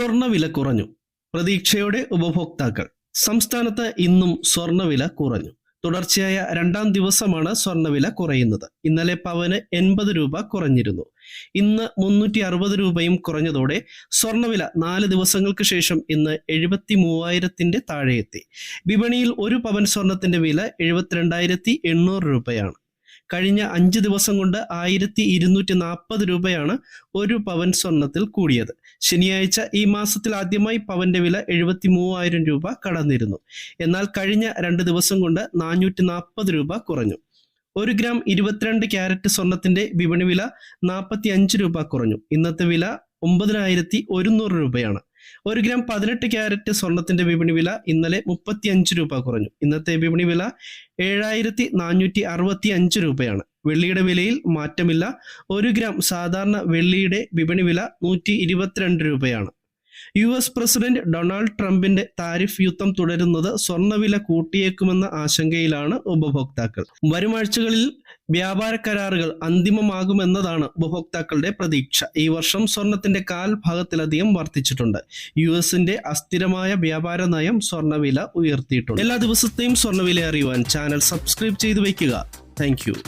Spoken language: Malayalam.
സ്വർണവില കുറഞ്ഞു. പ്രതീക്ഷയോടെ ഉപഭോക്താക്കൾ. സംസ്ഥാനത്ത് ഇന്നും സ്വർണവില കുറഞ്ഞു. തുടർച്ചയായ രണ്ടാം ദിവസമാണ് സ്വർണവില കുറയുന്നത്. ഇന്നലെ പവന് എൺപത് രൂപ കുറഞ്ഞിരുന്നു. ഇന്ന് മുന്നൂറ്റി അറുപത് രൂപയും കുറഞ്ഞതോടെ സ്വർണവില നാല് ദിവസങ്ങൾക്ക് ശേഷം ഇന്ന് എഴുപത്തി മൂവായിരത്തിന്റെ താഴെയെത്തി. വിപണിയിൽ ഒരു പവൻ സ്വർണത്തിന്റെ വില എഴുപത്തിരണ്ടായിരത്തി എണ്ണൂറ് രൂപയാണ്. കഴിഞ്ഞ അഞ്ച് ദിവസം കൊണ്ട് ആയിരത്തി ഇരുന്നൂറ്റി നാൽപ്പത് രൂപയാണ് ഒരു പവൻ സ്വർണത്തിൽ കൂടിയത്. ശനിയാഴ്ച ഈ മാസത്തിൽ ആദ്യമായി പവന്റെ വില എഴുപത്തി മൂവായിരം രൂപ കടന്നിരുന്നു. എന്നാൽ കഴിഞ്ഞ രണ്ട് ദിവസം കൊണ്ട് നാനൂറ്റി നാൽപ്പത് രൂപ കുറഞ്ഞു. ഒരു ഗ്രാം ഇരുപത്തിരണ്ട് ക്യാരറ്റ് സ്വർണത്തിന്റെ വിപണി വില നാൽപ്പത്തി അഞ്ച് രൂപ കുറഞ്ഞു. ഇന്നത്തെ വില ഒമ്പതിനായിരത്തി ഒരുന്നൂറ് രൂപയാണ്. ഒരു ഗ്രാം പതിനെട്ട് ക്യാരറ്റ് സ്വർണത്തിന്റെ വിപണി വില ഇന്നലെ മുപ്പത്തി അഞ്ച് രൂപ കുറഞ്ഞു. ഇന്നത്തെ വിപണി വില ഏഴായിരത്തി നാനൂറ്റി അറുപത്തി അഞ്ച് രൂപയാണ്. വെള്ളിയുടെ വിലയിൽ മാറ്റമില്ല. ഒരു ഗ്രാം സാധാരണ വെള്ളിയുടെ വിപണി വില നൂറ്റി ഇരുപത്തിരണ്ട് രൂപയാണ്. യു എസ് പ്രസിഡന്റ് ഡൊണാൾഡ് ട്രംപിന്റെ താരിഫ് യുദ്ധം തുടരുന്നത് സ്വർണവില കൂട്ടിയേക്കുമെന്ന ആശങ്കയിലാണ് ഉപഭോക്താക്കൾ. വരും ആഴ്ചകളിൽ വ്യാപാര കരാറുകൾ അന്തിമമാകുമെന്നതാണ് ഉപഭോക്താക്കളുടെ പ്രതീക്ഷ. ഈ വർഷം സ്വർണത്തിന്റെ കാൽ ഭാഗത്തിലധികം വർദ്ധിച്ചിട്ടുണ്ട് യു എസിന്റെ അസ്ഥിരമായ വ്യാപാര നയം സ്വർണവില ഉയർത്തിയിട്ടുണ്ട്. എല്ലാ ദിവസത്തെയും സ്വർണവില അറിയുവാൻ ചാനൽ സബ്സ്ക്രൈബ് ചെയ്തു വയ്ക്കുക. താങ്ക്